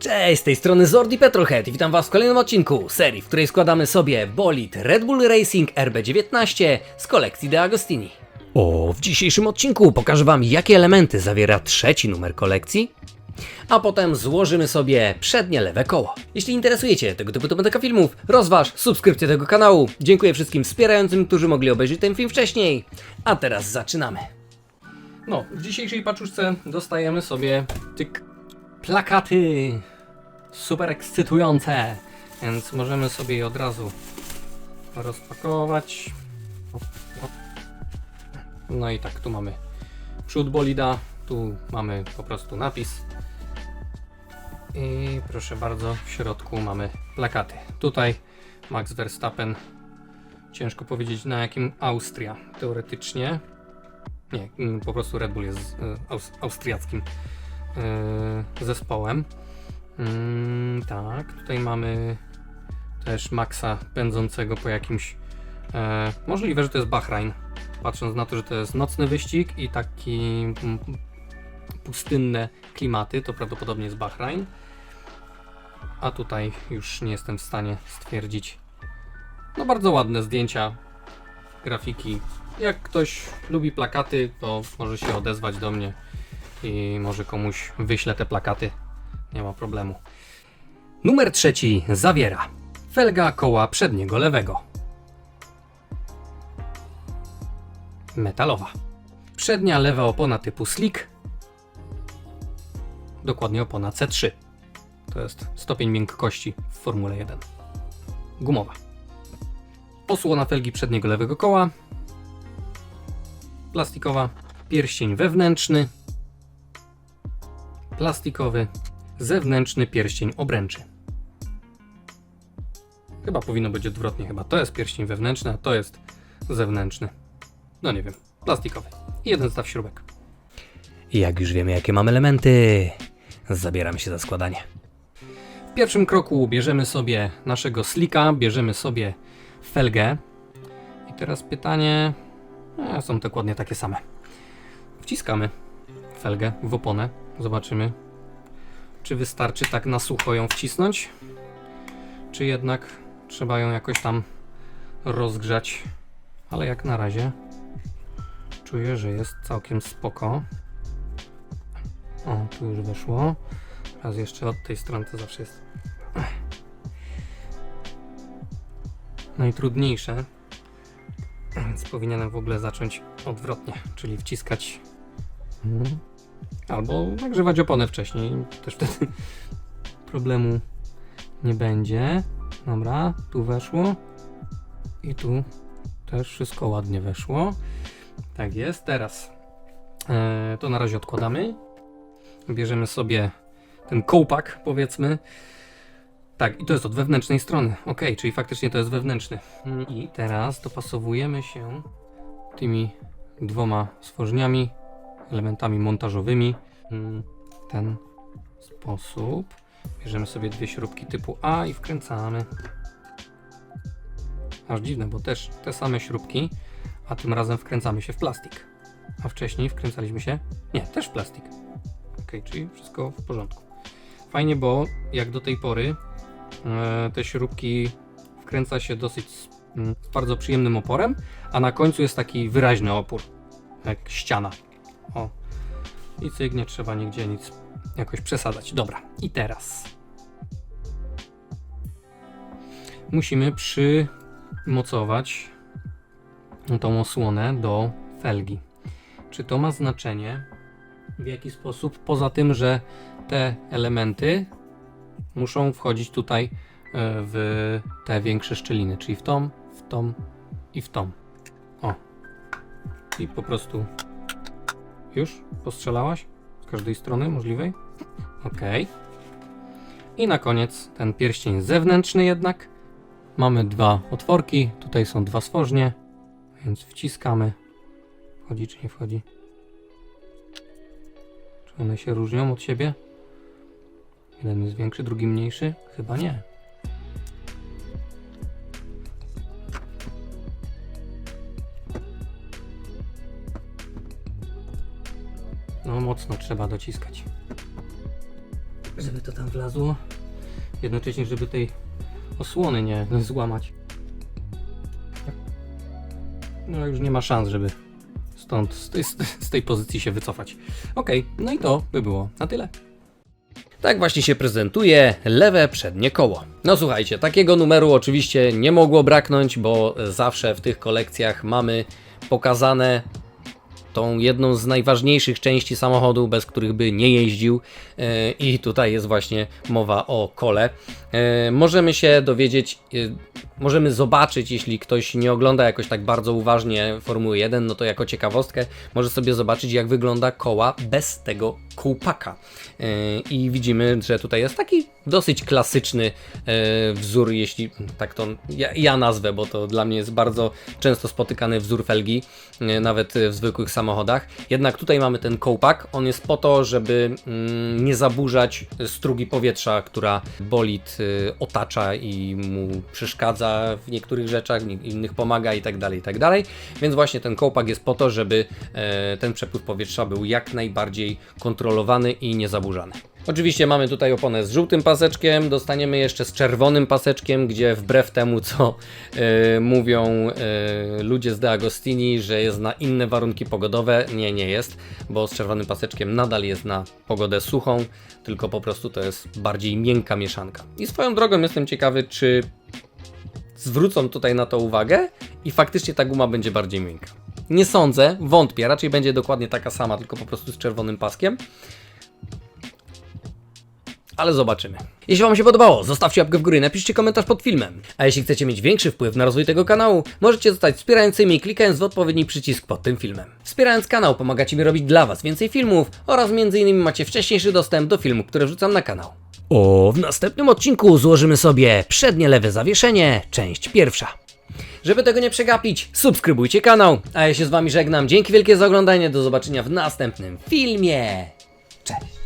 Cześć, z tej strony Zordi Petrohead i witam Was w kolejnym odcinku serii, w której składamy sobie bolid Red Bull Racing RB19 z kolekcji De Agostini. O, w dzisiejszym odcinku pokażę Wam, jakie elementy zawiera trzeci numer kolekcji, a potem złożymy sobie przednie lewe koło. Jeśli interesujecie tego typu tematyka filmów, rozważ subskrypcję tego kanału. Dziękuję wszystkim wspierającym, którzy mogli obejrzeć ten film wcześniej. A teraz zaczynamy. No, w dzisiejszej paczuszce dostajemy sobie tyk plakaty. Super ekscytujące. Więc możemy sobie je od razu rozpakować. No i tak, tu mamy przód bolida, tu mamy po prostu napis. I proszę bardzo, w środku mamy plakaty. Tutaj Max Verstappen, ciężko powiedzieć na jakim Austria, teoretycznie. Nie, po prostu Red Bull jest e, aus, austriackim e, zespołem. Mm, tak, tutaj mamy też Maxa pędzącego po jakimś. E, możliwe, że to jest Bahrain. Patrząc na to, że to jest nocny wyścig i taki mm, pustynne klimaty, to prawdopodobnie jest Bahrain. A tutaj już nie jestem w stanie stwierdzić. No bardzo ładne zdjęcia, grafiki. Jak ktoś lubi plakaty, to może się odezwać do mnie i może komuś wyślę te plakaty. Nie ma problemu. Numer trzeci zawiera felga koła przedniego lewego. Metalowa. Przednia lewa opona typu slick. Dokładnie opona C3. To jest stopień miękkości w Formule 1. Gumowa. Osłona felgi przedniego lewego koła. Plastikowa. Pierścień wewnętrzny. Plastikowy. Zewnętrzny pierścień obręczy. Chyba powinno być odwrotnie. Chyba to jest pierścień wewnętrzny, a to jest zewnętrzny. No nie wiem. Plastikowy. I jeden zestaw śrubek. Jak już wiemy, jakie mamy elementy, zabieramy się za składanie. W pierwszym kroku bierzemy sobie naszego slika, bierzemy sobie felgę. I teraz pytanie. E, są dokładnie takie same. Wciskamy felgę w oponę. Zobaczymy, czy wystarczy tak na sucho ją wcisnąć, czy jednak trzeba ją jakoś tam rozgrzać. Ale jak na razie czuję, że jest całkiem spoko. O, tu już weszło. Raz jeszcze od tej strony to zawsze jest najtrudniejsze. Więc powinienem w ogóle zacząć odwrotnie, czyli wciskać mhm. Albo nagrzewać oponę wcześniej. Też wtedy problemu nie będzie. Dobra, tu weszło i tu też wszystko ładnie weszło. Tak jest. Teraz e, to na razie odkładamy. Bierzemy sobie ten kołpak, powiedzmy. Tak, i to jest od wewnętrznej strony. Ok, czyli faktycznie to jest wewnętrzny. I teraz dopasowujemy się tymi dwoma stworzeniami, elementami montażowymi. w Ten sposób. Bierzemy sobie dwie śrubki typu A i wkręcamy. Aż dziwne, bo też te same śrubki, a tym razem wkręcamy się w plastik. A wcześniej wkręcaliśmy się. Nie, też w plastik. Ok, czyli wszystko w porządku. Fajnie, bo jak do tej pory e, te śrubki wkręca się dosyć mm, z bardzo przyjemnym oporem, a na końcu jest taki wyraźny opór, jak ściana. O. I cyk, nie trzeba nigdzie nic jakoś przesadzać. Dobra, i teraz musimy przymocować tą osłonę do felgi. Czy to ma znaczenie? W jaki sposób? Poza tym, że te elementy muszą wchodzić tutaj e, w te większe szczeliny, czyli w tą, w tą i w tą. O. I po prostu już postrzelałaś z każdej strony możliwej. Ok. I na koniec ten pierścień zewnętrzny jednak. Mamy dwa otworki, tutaj są dwa stworznie, więc wciskamy. Wchodzi czy nie wchodzi? Czy one się różnią od siebie? Jeden jest większy, drugi mniejszy? Chyba nie. No mocno trzeba dociskać. żeby to tam wlazło. Jednocześnie, żeby tej osłony nie złamać. No już nie ma szans, żeby stąd, z tej, z tej pozycji się wycofać. Okej, no i to by było na tyle. Tak właśnie się prezentuje lewe przednie koło. No słuchajcie, takiego numeru oczywiście nie mogło braknąć, bo zawsze w tych kolekcjach mamy pokazane tą jedną z najważniejszych części samochodu, bez których by nie jeździł. E, I tutaj jest właśnie mowa o kole. E, Możemy się dowiedzieć, e, możemy zobaczyć, jeśli ktoś nie ogląda jakoś tak bardzo uważnie Formuły 1, no to jako ciekawostkę może sobie zobaczyć, jak wygląda koła bez tego kołpaka. I widzimy, że tutaj jest taki dosyć klasyczny wzór, jeśli tak to ja, ja nazwę, bo to dla mnie jest bardzo często spotykany wzór felgi, nawet w zwykłych samochodach. Jednak tutaj mamy ten kołpak, on jest po to, żeby mm, nie zaburzać strugi powietrza, która bolid y, otacza i mu przeszkadza w niektórych rzeczach, innych pomaga i tak dalej, i tak dalej. Więc właśnie ten kołpak jest po to, żeby e, ten przepływ powietrza był jak najbardziej kontrolowany i niezaburzany. Oczywiście mamy tutaj oponę z żółtym paseczkiem, dostaniemy jeszcze z czerwonym paseczkiem, gdzie wbrew temu co e, mówią e, ludzie z De Agostini, że jest na inne warunki pogodowe, nie, nie jest, bo z czerwonym paseczkiem nadal jest na pogodę suchą, tylko po prostu to jest bardziej miękka mieszanka. I swoją drogą jestem ciekawy, czy zwrócą tutaj na to uwagę i faktycznie ta guma będzie bardziej miękka. Nie sądzę, wątpię, raczej będzie dokładnie taka sama, tylko po prostu z czerwonym paskiem. Ale zobaczymy. Jeśli Wam się podobało, zostawcie łapkę w górę, napiszcie komentarz pod filmem. A jeśli chcecie mieć większy wpływ na rozwój tego kanału, możecie zostać wspierającymi klikając w odpowiedni przycisk pod tym filmem. Wspierając kanał pomagacie mi robić dla Was więcej filmów oraz m.in. macie wcześniejszy dostęp do filmów, które wrzucam na kanał. O, w następnym odcinku złożymy sobie przednie lewe zawieszenie, część pierwsza. Żeby tego nie przegapić, subskrybujcie kanał, a ja się z Wami żegnam. Dzięki wielkie za oglądanie, do zobaczenia w następnym filmie. Cześć!